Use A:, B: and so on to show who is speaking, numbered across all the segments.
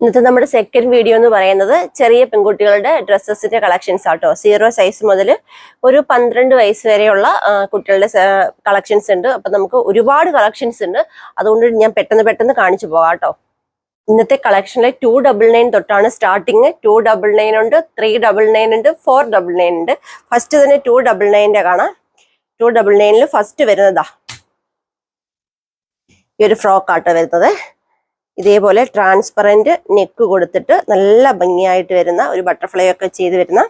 A: ഇന്നത്തെ നമ്മുടെ second video എന്ന് പറയുന്നത് ചെറിയ പെൺകുട്ടികളുടെ ഡ്രസ്സസിന്റെ കളക്ഷൻസ് ആട്ടോ. സീറോ സൈസ് മുതൽ ഒരു പന്ത്രണ്ട് വയസ്സ് വരെയുള്ള കുട്ടികളുടെ കളക്ഷൻസ് ഉണ്ട്. അപ്പൊ നമുക്ക് ഒരുപാട് കളക്ഷൻസ് ഉണ്ട്. അതുകൊണ്ട് ഞാൻ പെട്ടെന്ന് പെട്ടെന്ന് കാണിച്ചു പോകാം കേട്ടോ. ഇന്നത്തെ കളക്ഷനിൽ ടു ഡബിൾ നയൻ തൊട്ടാണ് സ്റ്റാർട്ടിങ് ടു ഡബിൾ നയൻ ഉണ്ട് ത്രീ ഡബിൾ നയൻ ഉണ്ട് ഫോർ ഡബിൾ നയൻ ഉണ്ട്. ഫസ്റ്റ് തന്നെ ടു ഡബിൾ നയന്റെ കാണാം. ടു ഡബിൾ നയനിൽ ഫസ്റ്റ് വരുന്നതാ. ഈ ഒരു ഫ്രോക്ക് ആട്ടോ വരുന്നത്. ഇതേപോലെ ട്രാൻസ്പെറന്റ് നെക്ക് കൊടുത്തിട്ട് നല്ല ഭംഗിയായിട്ട് വരുന്ന ഒരു ബട്ടർഫ്ലൈ ഒക്കെ ചെയ്ത് വരുന്ന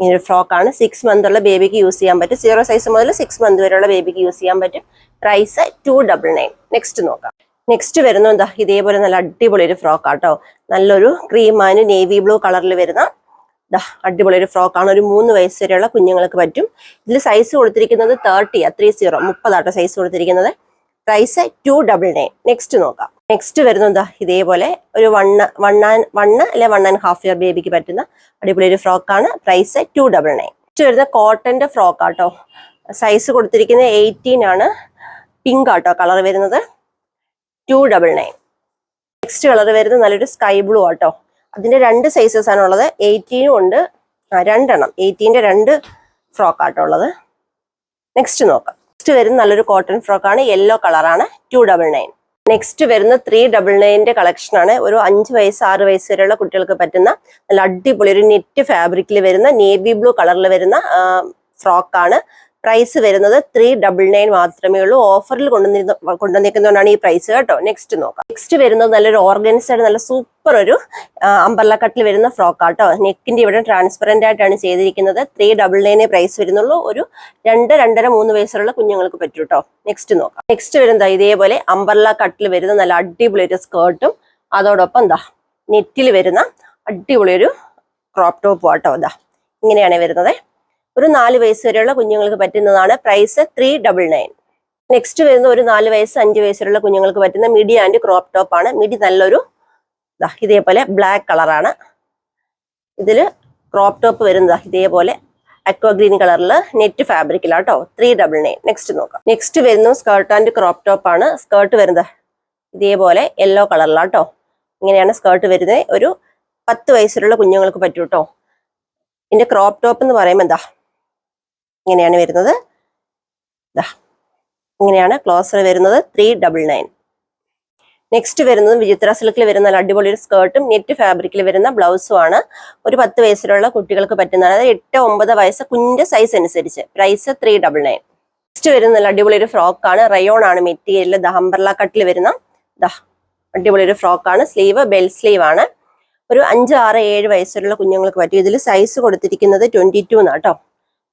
A: ഒരു ഫ്രോക്കാണ് സിക്സ് മന്ത് ഉള്ള ബേബിക്ക് യൂസ് ചെയ്യാൻ പറ്റും. സീറോ സൈസ് മുതൽ സിക്സ് മന്ത് വരെയുള്ള ബേബിക്ക് യൂസ് ചെയ്യാൻ പറ്റും. Price two double nine next നോക്കാം. നെക്സ്റ്റ് വരുന്ന എന്താ ഇതേപോലെ നല്ല അടിപൊളി ഒരു ഫ്രോക്കാട്ടോ നല്ലൊരു ക്രീം ആൻഡ് നേവി ബ്ലൂ കളറിൽ വരുന്ന ദാ അടിപൊളി ഒരു ഫ്രോക്കാണ് ഒരു മൂന്ന് വയസ്സ് വരെയുള്ള കുഞ്ഞുങ്ങൾക്ക് പറ്റും. ഇതിൽ സൈസ് കൊടുത്തിരിക്കുന്നത് തേർട്ടിയാ ത്രീ സീറോ മുപ്പതാട്ടോ സൈസ് കൊടുത്തിരിക്കുന്നത്. Price two double nine next നോക്കാം. നെക്സ്റ്റ് വരുന്നത് എന്താ ഇതേപോലെ ഒരു വണ്ണ് വണ്ണാൻ വണ്ണ് അല്ലെ വൺ ആൻഡ് ഹാഫ് ഇയർ ബേബിക്ക് പറ്റുന്ന അടിപൊളി ഒരു ഫ്രോക്കാണ്. Price two double nine next വരുന്ന കോട്ടന്റെ ഫ്രോക്ക് ആട്ടോ സൈസ് കൊടുത്തിരിക്കുന്നത് എയ്റ്റീൻ ആണ്. പിങ്ക് ആട്ടോ കളർ വരുന്നത്. Two double nine next colour വരുന്നത് നല്ലൊരു സ്കൈ ബ്ലൂ ആട്ടോ. അതിന്റെ രണ്ട് സൈസസ് ആണ് ഉള്ളത്. എയ്റ്റീനും ഉണ്ട്. രണ്ടെണ്ണം. എയ്റ്റീന്റെ രണ്ട് ഫ്രോക്ക് ആട്ടോ ഉള്ളത്. നെക്സ്റ്റ് നോക്കാം. നെക്സ്റ്റ് വരുന്ന നല്ലൊരു കോട്ടൺ ഫ്രോക്കാണ് യെല്ലോ കളറാണ് ടു ഡബിൾ നയൻ നെക്സ്റ്റ് വരുന്ന ത്രീ ഡബിൾ നയന്റെ കളക്ഷനാണ് ഒരു അഞ്ച് വയസ്സ് ആറ് വയസ്സ് വരെയുള്ള കുട്ടികൾക്ക് പറ്റുന്ന നല്ല അടിപൊളി ഒരു നെറ്റ് ഫാബ്രിക്കിൽ വരുന്ന നേവി ബ്ലൂ കളറിൽ വരുന്ന ഫ്രോക്കാണ് പ്രൈസ് വരുന്നത് ത്രീ ഡബിൾ നയൻ മാത്രമേ ഉള്ളൂ. ഓഫറിൽ കൊണ്ടുവന്നിരുന്ന കൊണ്ടുവന്നിരിക്കുന്നതുകൊണ്ടാണ് ഈ പ്രൈസ് കേട്ടോ. നെക്സ്റ്റ് നോക്കാം. നെക്സ്റ്റ് വരുന്നത് നല്ലൊരു ഓർഗൻസൈഡ് നല്ല സൂപ്പർ ഒരു അമ്പർല കട്ടിൽ വരുന്ന ഫ്രോക്ക് ആട്ടോ. നെക്കിന്റെ ഇവിടെ ട്രാൻസ്പെറന്റ് ആയിട്ടാണ് ചെയ്തിരിക്കുന്നത്. ത്രീ ഡബിൾ നയനെ പ്രൈസ് വരുന്നുള്ളൂ. ഒരു രണ്ട് രണ്ടര മൂന്ന് വയസ്സുള്ള കുഞ്ഞുങ്ങൾക്ക് പറ്റും കേട്ടോ നെക്സ്റ്റ് നോക്കാം. നെക്സ്റ്റ് വരുന്നത് ഇതേപോലെ അമ്പർല കട്ടിൽ വരുന്ന നല്ല അടിപൊളി ഒരു സ്കേർട്ടും അതോടൊപ്പം എന്താ നെറ്റിൽ വരുന്ന അടിപൊളി ഒരു ക്രോപ്പ് ടോപ്പും ആട്ടോ ഇതാ ഇങ്ങനെയാണ് വരുന്നത്. ഒരു നാല് വയസ്സ് വരെയുള്ള കുഞ്ഞുങ്ങൾക്ക് പറ്റുന്നതാണ് price three double nine next വരുന്ന ഒരു നാല് വയസ്സ് അഞ്ച് വയസ്സ് വരെയുള്ള കുഞ്ഞുങ്ങൾക്ക് പറ്റുന്ന മിഡി ആൻഡ് ക്രോപ്പ് ടോപ്പ് ആണ്. മിഡി നല്ലൊരു ഇതേപോലെ ബ്ലാക്ക് കളറാണ് ഇതിൽ ക്രോപ്പ് ടോപ്പ് വരുന്നത് ഇതേപോലെ അക്വ ഗ്രീൻ കളറിൽ നെറ്റ് ഫാബ്രിക്കിലാണ് കേട്ടോ ത്രീ ഡബിൾ നയൻ നെക്സ്റ്റ് നോക്കാം. നെക്സ്റ്റ് വരുന്നു സ്കേർട്ട് ആൻഡ് ക്രോപ്പ് ടോപ്പ് ആണ്. സ്കേർട്ട് വരുന്നത് ഇതേപോലെ യെല്ലോ കളറിലാണ് കേട്ടോ ഇങ്ങനെയാണ് സ്കേർട്ട് വരുന്നത്. ഒരു പത്ത് വയസ്സിലുള്ള കുഞ്ഞുങ്ങൾക്ക് പറ്റൂ കേട്ടോ ഇതിന്റെ ക്രോപ്പ് ടോപ്പ് എന്ന് പറയുമ്പോൾ എന്താ ഇങ്ങനെയാണ് വരുന്നത്. ഇങ്ങനെയാണ് ക്ലോസർ വരുന്നത്. ത്രീ ഡബിൾ നയൻ നെക്സ്റ്റ് വരുന്നത് വിചിത്ര സിൽക്കിൽ വരുന്ന അടിപൊളി ഒരു സ്കേർട്ടും നെറ്റ് ഫാബ്രിക്കിൽ വരുന്ന ബ്ലൗസും ആണ്. ഒരു പത്ത് വയസ്സിലുള്ള കുട്ടികൾക്ക് പറ്റുന്നതാണ് അതായത് എട്ട് ഒമ്പത് വയസ്സ് കുഞ്ഞിന്റെ സൈസ് അനുസരിച്ച്. Price three double nine next വരുന്ന അടിപൊളി ഒരു ഫ്രോക്കാണ് റയോൺ ആണ് മെറ്റീരിയൽ ദഹംബർല കട്ടിൽ വരുന്ന ദാ അടിപൊളി ഒരു ഫ്രോക്കാണ് സ്ലീവ് ബെൽ സ്ലീവ് ആണ്. ഒരു അഞ്ച് ആറ് ഏഴ് വയസ്സുള്ള കുഞ്ഞുങ്ങൾക്ക് പറ്റും. ഇതിൽ സൈസ് കൊടുത്തിരിക്കുന്നത് ട്വന്റി ടു എന്നാട്ടോ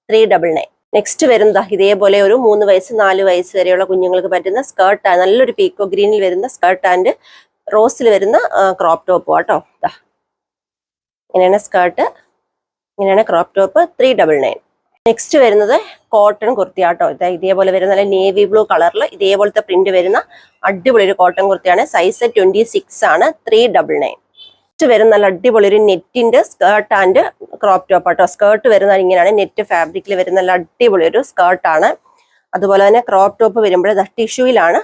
A: ത്രീ ഡബിൾ നയൻ നെക്സ്റ്റ് വരുന്നതാ ഇതേപോലെ ഒരു മൂന്ന് വയസ്സ് നാല് വയസ്സ് വരെയുള്ള കുഞ്ഞുങ്ങൾക്ക് പറ്റുന്ന സ്കേർട്ട് നല്ലൊരു പീക്കോ ഗ്രീനിൽ വരുന്ന സ്കേർട്ട് ആൻഡ് റോസിൽ വരുന്ന ക്രോപ്പ് ടോപ്പ് കേട്ടോ ഇങ്ങനെയാണ് സ്കേർട്ട് ഇങ്ങനെയാണ് crop top three double nine next വരുന്നത് കോട്ടൺ കുർത്തിയാട്ടോ ഇതാ ഇതേപോലെ വരുന്ന നല്ല നേവി ബ്ലൂ കളറിൽ ഇതേപോലത്തെ പ്രിന്റ് വരുന്ന അടിപൊളി ഒരു കോട്ടൺ കുർത്തിയാണ്. സൈസ് ട്വന്റി സിക്സ് ആണ് ത്രീ ഡബിൾ നയൻ നെക്സ്റ്റ് വരുന്ന നല്ല അടിപൊളി ഒരു നെറ്റിന്റെ സ്കേർട്ട് ആൻഡ് ക്രോപ്പ് ടോപ്പ് ആട്ടോ. സ്കേർട്ട് വരുന്നത് ഇങ്ങനെയാണ്. നെറ്റ് ഫാബ്രിക്കിൽ വരുന്ന നല്ല അടിപൊളി ഒരു സ്കേർട്ടാണ് അതുപോലെ തന്നെ ക്രോപ്പ് ടോപ്പ് വരുമ്പോൾ ടിഷ്യൂയിലാണ്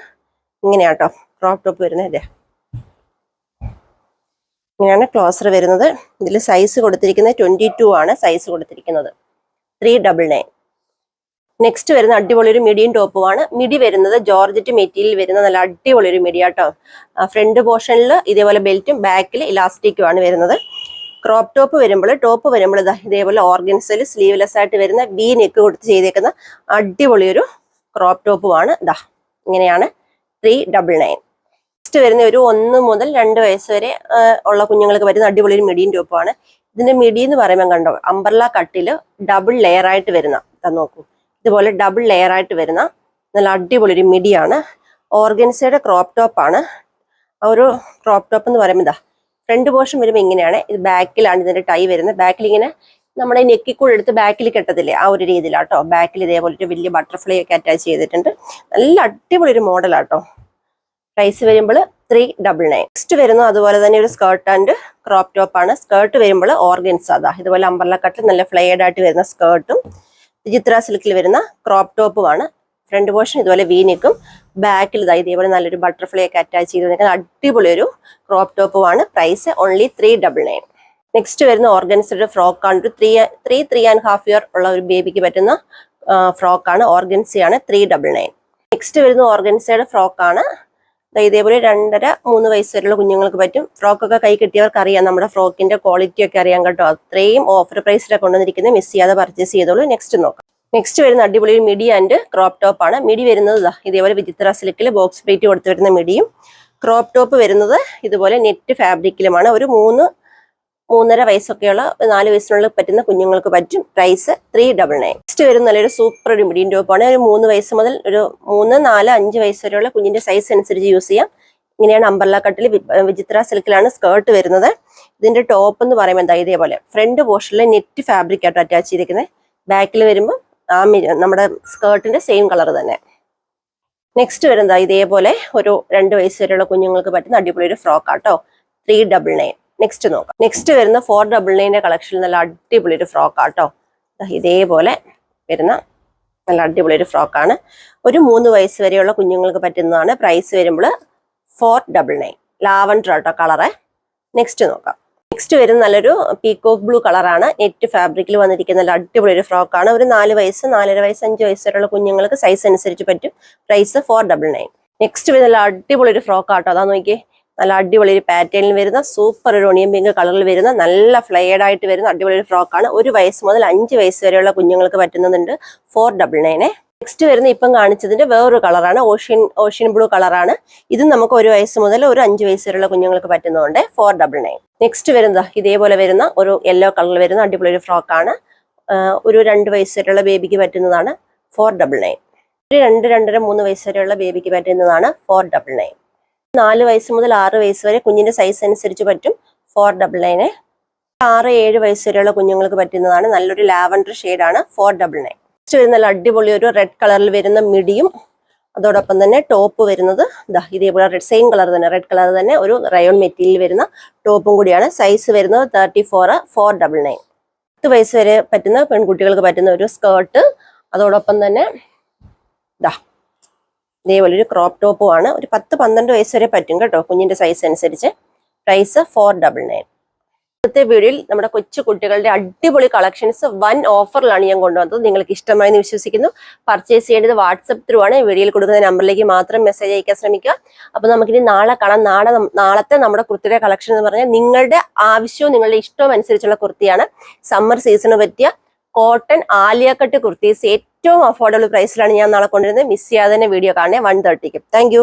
A: ഇങ്ങനെയാട്ടോ. ക്രോപ്പ് ടോപ്പ് വരുന്നത് ഇതേ. ഇങ്ങനെയാണ് ക്ലോസർ വരുന്നത്. ഇതിൽ സൈസ് കൊടുത്തിരിക്കുന്നത് ട്വന്റി ടു ആണ്. സൈസ് കൊടുത്തിരിക്കുന്നത്. ത്രീ ഡബിൾ നയൻ നെക്സ്റ്റ് വരുന്ന അടിപൊളി ഒരു മിഡിയും ടോപ്പുമാണ് മിഡി വരുന്നത് ജോർജറ്റ് മെറ്റീരിയൽ വരുന്ന നല്ല അടിപൊളി ഒരു മിഡി ആട്ടോ ഫ്രണ്ട് പോർഷനിൽ ഇതേപോലെ ബെൽറ്റും ബാക്കിൽ ഇലാസ്റ്റിക്കും ആണ് വരുന്നത്. ക്രോപ്പ് ടോപ്പ് വരുമ്പോൾ ടോപ്പ് വരുമ്പോൾ ഇതേപോലെ ഓർഗൻസിൽ സ്ലീവ്ലെസ് ആയിട്ട് വരുന്ന വി നെക്ക് കൊടുത്ത് ചെയ്തേക്കുന്ന അടിപൊളി ഒരു ക്രോപ്പ് ടോപ്പുമാണ് ദാ ഇങ്ങനെയാണ്. ത്രീ ഡബിൾ നയൻ നെക്സ്റ്റ് വരുന്ന ഒരു ഒന്ന് മുതൽ രണ്ട് വയസ്സ് വരെ ഉള്ള കുഞ്ഞുങ്ങൾക്ക് വരുന്ന അടിപൊളി ഒരു മിഡിയും ടോപ്പുമാണ് ഇതിന്റെ മിഡി എന്ന് പറയുമ്പോൾ കണ്ടോ അമ്പർല കട്ടിൽ ഡബിൾ ലെയർ ആയിട്ട് വരുന്ന നോക്കൂ. ഇതുപോലെ ഡബിൾ ലെയർ ആയിട്ട് വരുന്ന നല്ല അടിപൊളി ഒരു മിഡിയാണ് ഓർഗൻസയുടെ ക്രോപ്പ് ടോപ്പാണ് ഒരു ക്രോപ്പ് ടോപ്പ് എന്ന് പറയുമ്പോൾ ഇതാ ഫ്രണ്ട് പോർഷൻ വരുമ്പോൾ ഇങ്ങനെയാണ്. ഇത് ബാക്കിലാണ് ഇതിന്റെ ടൈ വരുന്നത്. ബാക്കിൽ ഇങ്ങനെ നമ്മുടെ നെക്കിൽ കൂടെ എടുത്ത് ബാക്കിൽ കെട്ടത്തില്ലേ ആ ഒരു രീതിയിലാട്ടോ. ബാക്കിൽ ഇതേപോലെ ഒരു വലിയ ബട്ടർഫ്ലൈ ഒക്കെ അറ്റാച്ച് ചെയ്തിട്ടുണ്ട്. നല്ല അടിപൊളി ഒരു മോഡലാട്ടോ പ്രൈസ് വരുമ്പോൾ ത്രീ ഡബിൾ നയൻ നെക്സ്റ്റ് വരുന്നു അതുപോലെ തന്നെ ഒരു സ്കേർട്ട് ആൻഡ് ക്രോപ്പ് ടോപ്പാണ് സ്കേർട്ട് വരുമ്പോൾ ഓർഗൻസ് അതാ ഇതുപോലെ അമ്പർല നല്ല ഫ്ലെയർഡ് ആയിട്ട് വരുന്ന സ്കേർട്ടും ചിത്ര സിൽക്കിൽ വരുന്ന ക്രോപ്പ് ടോപ്പുമാണ് ഫ്രണ്ട് പോർഷൻ ഇതുപോലെ വീനിക്കും ബാക്കിൽ ഇതായി ഇതേപോലെ നല്ലൊരു ബട്ടർഫ്ലൈ ഒക്കെ അറ്റാച്ച് ചെയ്ത് നിൽക്കുന്ന അടിപൊളി ഒരു crop ടോപ്പുമാണ് price only three double nine next വരുന്ന ഓർഗൻസിയുടെ ഫ്രോക്കാണ് ഒരു three three three and half year ഉള്ള ഒരു ബേബിക്ക് പറ്റുന്ന ഫ്രോക്കാണ് ഓർഗൻസിയാണ് ത്രീ ഡബിൾ നയൻ നെക്സ്റ്റ് വരുന്ന ഓർഗൻസയുടെ ഫ്രോക്കാണ് ഇതേപോലെ രണ്ടര മൂന്ന് വയസ്സ് വരെയുള്ള കുഞ്ഞുങ്ങൾക്ക് പറ്റും. ഫ്രോക്കൊക്കെ കൈ കിട്ടിയവർക്ക് അറിയാം നമ്മുടെ ഫ്രോക്കിന്റെ ക്വാളിറ്റി ഒക്കെ അറിയാം കേട്ടോ. അത്രയും ഓഫർ പ്രൈസിലാണ് കൊണ്ടുവന്നിരിക്കുന്നത് മിസ് ചെയ്യാതെ പർച്ചേസ് ചെയ്തോളൂ. നെക്സ്റ്റ് നോക്കാം. നെക്സ്റ്റ് വരുന്ന അടിപൊളി മിഡി ആൻഡ് ക്രോപ്പ് ടോപ്പ് ആണ്. മിഡി വരുന്നത് ഇതേപോലെ വിചിത്ര സിൽക്കിൽ ബോക്സ് പ്ലേറ്റ് കൊടുത്തു വരുന്ന മിഡിയും ക്രോപ്പ് ടോപ്പ് വരുന്നത് ഇതുപോലെ നെറ്റ് ഫാബ്രിക്കിലുമാണ് ഒരു മൂന്ന് മൂന്നര വയസ്സൊക്കെയുള്ള നാല് വയസ്സിനുള്ളിൽ പറ്റുന്ന കുഞ്ഞുങ്ങൾക്ക് പറ്റും price three double nine next വരുന്ന നല്ലൊരു സൂപ്പർ ഒരു മിഡിയം ടോപ്പാണ് ഒരു മൂന്ന് വയസ്സ് മുതൽ ഒരു മൂന്ന് നാല് അഞ്ച് വയസ്സ് വരെയുള്ള കുഞ്ഞിന്റെ സൈസ് അനുസരിച്ച് യൂസ് ചെയ്യാം. ഇങ്ങനെയാണ് അമ്പർല കട്ടിൽ വിചിത്ര സിൽക്കിലാണ് സ്കേർട്ട് വരുന്നത്. ഇതിന്റെ ടോപ്പ് എന്ന് പറയുമ്പോൾ എന്താ ഇതേപോലെ? ഫ്രണ്ട് പോർഷനിൽ നെറ്റ് ഫാബ്രിക് ആയിട്ട് അറ്റാച്ച് ചെയ്തിരിക്കുന്നത് ബാക്കിൽ വരുമ്പോൾ ആ നമ്മുടെ സ്കേർട്ടിന്റെ സെയിം കളർ തന്നെ. നെക്സ്റ്റ് വരുന്നതാ ഇതേപോലെ ഒരു രണ്ട് വയസ്സ് വരെയുള്ള കുഞ്ഞുങ്ങൾക്ക് പറ്റുന്ന അടിപൊളി ഒരു ഫ്രോക്ക് ആട്ടോ. ത്രീ ഡബിൾ നയൻ നെക്സ്റ്റ് നോക്കാം. നെക്സ്റ്റ് വരുന്ന ഫോർ ഡബിൾ നയന്റെ കളക്ഷനിൽ നല്ല അടിപൊളി ഒരു ഫ്രോക്കാട്ടോ ഇതേപോലെ വരുന്ന നല്ല അടിപൊളി ഒരു ഫ്രോക്കാണ് ഒരു മൂന്ന് വയസ്സ് വരെയുള്ള കുഞ്ഞുങ്ങൾക്ക് പറ്റുന്നതാണ്. പ്രൈസ് വരുമ്പോൾ ഫോർ ഡബിൾ നയൻ ലാവൻഡർ ആട്ടോ കളറ് നെക്സ്റ്റ് നോക്കാം. നെക്സ്റ്റ് വരുന്ന നല്ലൊരു പീക്കോക്ക് ബ്ലൂ കളറാണ് നെറ്റ് ഫാബ്രിക്കിൽ വന്നിരിക്കുന്ന നല്ല അടിപൊളി ഒരു ഫ്രോക്കാണ് ഒരു നാല് വയസ്സ് നാലര വയസ്സ് അഞ്ച് വയസ്സ് വരെയുള്ള കുഞ്ഞുങ്ങൾക്ക് സൈസ് അനുസരിച്ച് പറ്റും. Price four double nine next വരുന്ന നല്ല അടിപൊളി ഒരു ഫ്രോക്കാട്ടോ അതാ നോക്കിയേ. നല്ല അടിപൊളി ഒരു പാറ്റേണിൽ വരുന്ന സൂപ്പർ ഒരു ഒണിയൻ പിങ്ക് കളറിൽ വരുന്ന നല്ല ഫ്ലെയർഡ് ആയിട്ട് വരുന്ന അടിപൊളി ഒരു ഫ്രോക്കാണ് ഒരു വയസ്സ് മുതൽ അഞ്ച് വയസ്സ് വരെയുള്ള കുഞ്ഞുങ്ങൾക്ക് പറ്റുന്നുണ്ട് ഫോർ ഡബിൾ നയനെ നെക്സ്റ്റ് വരുന്ന ഇപ്പം കാണിച്ചതിന്റെ വേറൊരു കളറാണ് ഓഷ്യൻ ഓഷ്യൻ ബ്ലൂ കളറാണ് ഇത് നമുക്ക് ഒരു വയസ്സ് മുതൽ ഒരു അഞ്ച് വയസ്സ് വരെയുള്ള കുഞ്ഞുങ്ങൾക്ക് പറ്റുന്നതുകൊണ്ട് ഫോർ ഡബിൾ നയൻ നെക്സ്റ്റ് വരുന്ന ഇതേപോലെ വരുന്ന ഒരു യെല്ലോ കളറിൽ വരുന്ന അടിപൊളി ഒരു ഫ്രോക്കാണ് ഒരു രണ്ട് വയസ്സ് വരെയുള്ള ബേബിക്ക് പറ്റുന്നതാണ് ഫോർ ഡബിൾ നയൻ ഒരു രണ്ട് രണ്ടര മൂന്ന് വയസ്സ് വരെയുള്ള ബേബിക്ക് പറ്റുന്നതാണ് ഫോർ ഡബിൾ നയൻ നാല് വയസ്സ് മുതൽ ആറ് വയസ്സ് വരെ കുഞ്ഞിന്റെ സൈസ് അനുസരിച്ച് പറ്റും. ഫോർ ഡബിൾ നയന് ആറ് ഏഴ് വയസ്സ് വരെയുള്ള കുഞ്ഞുങ്ങൾക്ക് പറ്റുന്നതാണ്. നല്ലൊരു ലാവൻഡർ ഷെയ്ഡാണ് ഫോർ ഡബിൾ നയൻ നെക്സ്റ്റ് വരുന്ന നല്ല അടിപൊളി ഒരു റെഡ് കളറിൽ വരുന്ന മിഡിയും അതോടൊപ്പം തന്നെ ടോപ്പ് വരുന്നത് ഇതാ ഇതേപോലെ റെഡ് സെയിം കളർ തന്നെ റെഡ് കളർ തന്നെ ഒരു റയോൺ മെറ്റീരിയൽ വരുന്ന ടോപ്പും കൂടിയാണ്. സൈസ് വരുന്നത് thirty four four double nine പത്ത് വയസ്സ് വരെ പറ്റുന്ന പെൺകുട്ടികൾക്ക് പറ്റുന്ന ഒരു സ്കേർട്ട് അതോടൊപ്പം തന്നെ ഇതാ ഇതേപോലെ ഒരു ക്രോപ്പ് ടോപ്പുമാണ് ഒരു പത്ത് പന്ത്രണ്ട് വയസ്സ് വരെ പറ്റും കേട്ടോ കുഞ്ഞിന്റെ സൈസ് അനുസരിച്ച്. പ്രൈസ് ഫോർ ഡബിൾ നയൻ ഇന്നത്തെ വീഡിയോയിൽ നമ്മുടെ കൊച്ചു കുട്ടികളുടെ അടിപൊളി കളക്ഷൻസ് വൺ ഓഫറിലാണ് ഞാൻ കൊണ്ടുവന്നത്. നിങ്ങൾക്ക് ഇഷ്ടമായി എന്ന് വിശ്വസിക്കുന്നു. പർച്ചേസ് ചെയ്യേണ്ടത് വാട്സപ്പ് ത്രൂ ആണ്. വീഡിയോയിൽ കൊടുക്കുന്ന നമ്പറിലേക്ക് മാത്രം മെസ്സേജ് അയക്കാൻ ശ്രമിക്കുക. അപ്പൊ നമുക്കിനി നാളെ കാണാം. നാളെ നാളത്തെ നമ്മുടെ കുർത്തിയുടെ കളക്ഷൻ എന്ന് പറഞ്ഞാൽ നിങ്ങളുടെ ആവശ്യവും നിങ്ങളുടെ ഇഷ്ടവും അനുസരിച്ചുള്ള കുർത്തിയാണ്. സമ്മർ സീസണ് പറ്റിയ കോട്ടൺ ആലിയക്കട്ട് കുർത്തീസ് ഏറ്റവും അഫോർഡബിൾ പ്രൈസിലാണ് ഞാൻ നാളെ കൊണ്ടുവരുന്നത്. മിസ് ചെയ്യാതെ വീഡിയോ കാണണേ. One തേർട്ടിക്ക് thank